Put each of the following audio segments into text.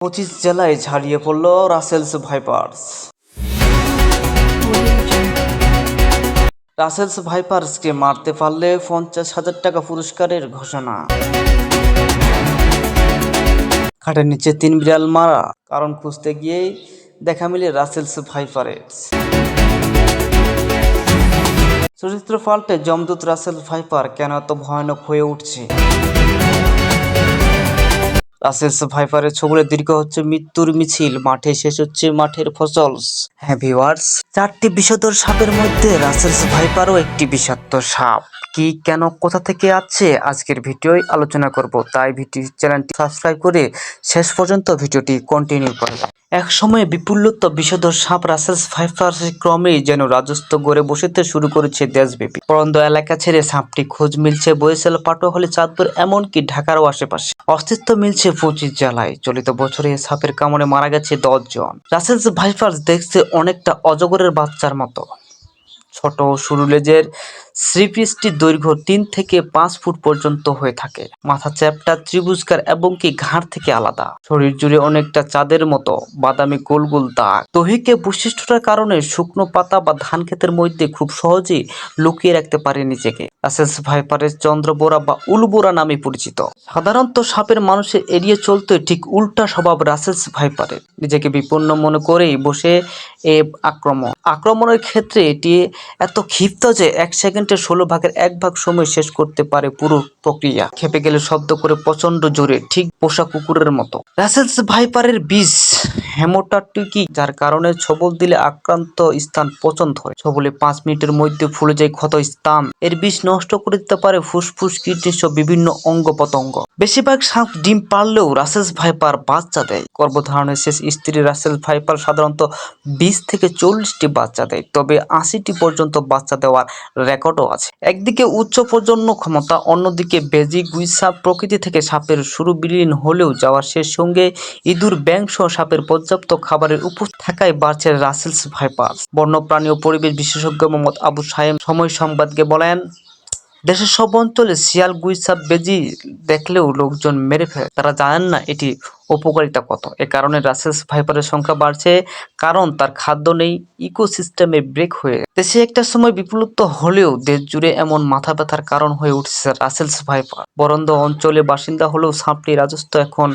পঁচিশ জেলায় ছাড়িয়ে পড়ল রাসেলস ভাইপার্স। রাসেলস ভাইপার্সকে মারতে পারলে পঞ্চাশ হাজার টাকা পুরস্কারের ঘোষণা। খাটের নিচে তিন বিড়াল মারা, কারণ খুঁজতে গিয়েই দেখা মিলে রাসেলস ভাইপারের চরিত্র পাল্টে জমদূত রাসেল ভাইপার কেন এত ভয়ানক হয়ে উঠছে? রাসেলস ভাইপারের ছবুরে দীর্ঘ হচ্ছে মৃত্যুর মিছিল। মাঠে শেষ হচ্ছে মাঠের ফসল। হ্যাঁ ভিওয়ার্স চারটি বিষাদর সাপের মধ্যে রাসেলস ভাইপারও একটি বিষাক্ত সাপ। কি, কেন, কোথা থেকে আছে আজকের ভিডিওই আলোচনা করব। তাই ভিডিও চ্যানেলটি সাবস্ক্রাইব করে শেষ পর্যন্ত ভিডিওটি কন্টিনিউ করবে এক সময় বিপুলত্ব বিষধর সাপ রাসেলস ভাইপার ক্রমেই যেন রাজত্ব গড়ে বসতে শুরু করেছে দেশব্যাপী। পরন্দ এলাকা ছেড়ে সাপটি খোঁজ মিলছে বরিশাল পাটুয়াখালী চাঁদপুর, এমনকি ঢাকারও আশেপাশে। অস্তিত্ব মিলছে পঁচিশ জেলায়। চলিত বছরে সাপের কামড়ে মারা গেছে দশ জন। রাসেলস ভাইপার দেখছে অনেকটা অজগরের বাচ্চার মতো। ছোট সরু লেজের শ্রীপৃষ্টির দৈর্ঘ্য তিন থেকে পাঁচ ফুট পর্যন্ত হয়ে থাকে। মাথা চ্যাপটা ত্রিভুজকার এবং কি ঘাড় থেকে আলাদা। শরীর জুড়ে অনেকটা চাঁদের মতো বাদামি গোল গোল দাগ। দহিকে বৈশিষ্ট্যটার কারণে শুকনো পাতা বা ধান ক্ষেতের মধ্যে খুব সহজেই লুকিয়ে রাখতে পারে নিজেকে। রাসেলস ভাইপারের চন্দ্রবোরা বা উলবোরা নামে পরিচিত। সাধারণত সাপের মানুষের এড়িয়ে চলতে ঠিক উল্টা স্বভাব রাসেলস ভাইপারের। নিজেকে বিপন্ন মনে করেই বসে এ আক্রমণ। আক্রমণের ক্ষেত্রে এটি এত ক্ষিপ্ত যে এক সেকেন্ডের ষোলো ভাগের এক ভাগ সময় শেষ করতে পারে পুরো প্রক্রিয়া। খেপে গেলে শব্দ করে প্রচণ্ড জোরে, ঠিক পোষা কুকুরের মতো। রাসেলস ভাইপারের বিষ হেমোটাটিকি যার কারণে ছবল দিলে আক্রান্ত স্থান পচন ধরে। ছবলে পাঁচ মিনিটের মধ্যে ফুলে যায় ক্ষত স্থান। এর বিষ নষ্ট করে দিতে পারে ফুসফুস, কিডনি সহ বিভিন্ন অঙ্গ প্রত্যঙ্গ। বেশিরভাগ সাপ ডিম পারলেও রাসেলস ভাইপার বাচ্চা দেয়। গর্ভধারণের শেষ স্ত্রী রাসেল ভাইপার সাধারণত বিশ থেকে চল্লিশটি বাচ্চা দেয়, তবে আশিটি পর্যন্ত বাচ্চা দেওয়ার রেকর্ডও আছে। একদিকে উচ্চ প্রজনন ক্ষমতা, অন্যদিকে বেজি গুইসাপ প্রকৃতি থেকে সাপের শুরু বিলীন হলেও যাওয়ার শেষ সঙ্গে ইঁদুর ব্যাং সহ সাপের পর্যাপ্ত খাবারের উপর থাকায় বাড়ছে রাসেলস ভাইপার। বন্যপ্রাণী ও পরিবেশ বিশেষজ্ঞ মোহাম্মদ আবু সাহেম সময় সংবাদকে বলেন দেশের সব অঞ্চলে শিয়াল গুইসাপ বেজি দেখলেও লোকজন মেরে ফেলে। তারা জানেন না এটি উপকারিতা কত। এ কারণে রাসেলস ভাইপারের সংখ্যা বাড়ছে, কারণ তার খাদ্য নেই, ইকোসিস্টেমে ব্রেক হয়ে দেশে একটা সময় বিপ্লুপ্ত হলেও দেশ জুড়ে এমন মাথা ব্যথার কারণ হয়ে উঠছে রাসেলস ভাইপার। বরন্দ অঞ্চলে বাসিন্দা হলেও সাপটি রাজস্ব এখন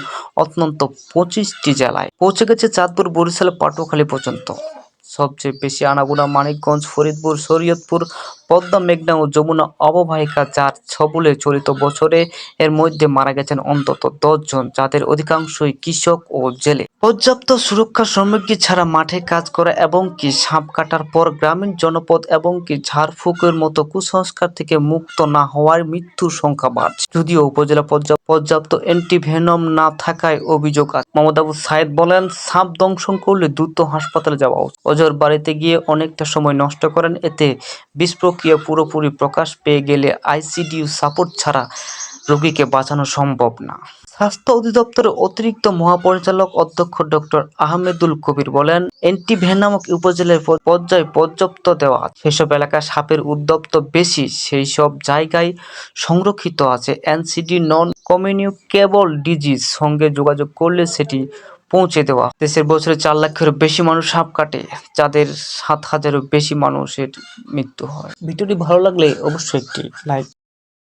অত্যন্ত পঁচিশটি জেলায়। পৌঁছে গেছে চাঁদপুর, বরিশাল, পাটুয়াখালী পর্যন্ত। সবচেয়ে বেশি আনাগুনা মানিকগঞ্জ, ফরিদপুর, শরীয়তপুর, পদ্মা, মেঘনা ও যমুনা অববাহিকা যার ছবলে চলিত বছরে এর মধ্যে মারা গেছেন অন্তত দশজন, যাদের অধিকাংশই কৃষক ও জেলে। পর্যাপ্ত সুরক্ষা সামগ্রী ছাড়া মাঠে কাজ করা এবং কি সাপ কাটার পর গ্রামীণ জনপদ এবং কি ঝাড়ফুঁকের মতো কুসংস্কার থেকে মুক্ত না হওয়ার মৃত্যুর সংখ্যা বাড়ছে। যদিও উপজেলা পর্যাপ্ত পর্যাপ্ত অ্যান্টিভেনম না থাকায় অভিযোগ আছে। আবু সাইদ বলেন, সাপ দংশন করলে দ্রুত হাসপাতালে যাওয়া উচিত। অজর বাড়িতে গিয়ে অনেকটা সময় নষ্ট করেন, এতে বিষ প্রক্রিয়া পুরোপুরি প্রকাশ পেয়ে গেলে আইসিডিউ সাপোর্ট ছাড়া রোগীকে বাঁচানো সম্ভব না। স্বাস্থ্য অধিদপ্তরের অতিরিক্ত মহাপরিচালক অধ্যক্ষ ডক্টর আহমেদুল কবির বলেন অ্যান্টিভেনামক উপজেলার পর্যায়ে পর্যাপ্ত দেওয়া আছে। সেসব এলাকায় সাপের উদ্যপ্ত বেশি সেই সব জায়গায় সংরক্ষিত আছে। এনসিডি নন কমিউনিকেবল ডিজিজ সঙ্গে যোগাযোগ করলে সেটি পৌঁছে দেওয়া দেশের বছরে চার লাখেরও বেশি মানুষ সাপ কাটে, যাদের সাত হাজারও বেশি মানুষের মৃত্যু হয়। ভিডিওটি ভালো লাগলে অবশ্যই একটি লাইক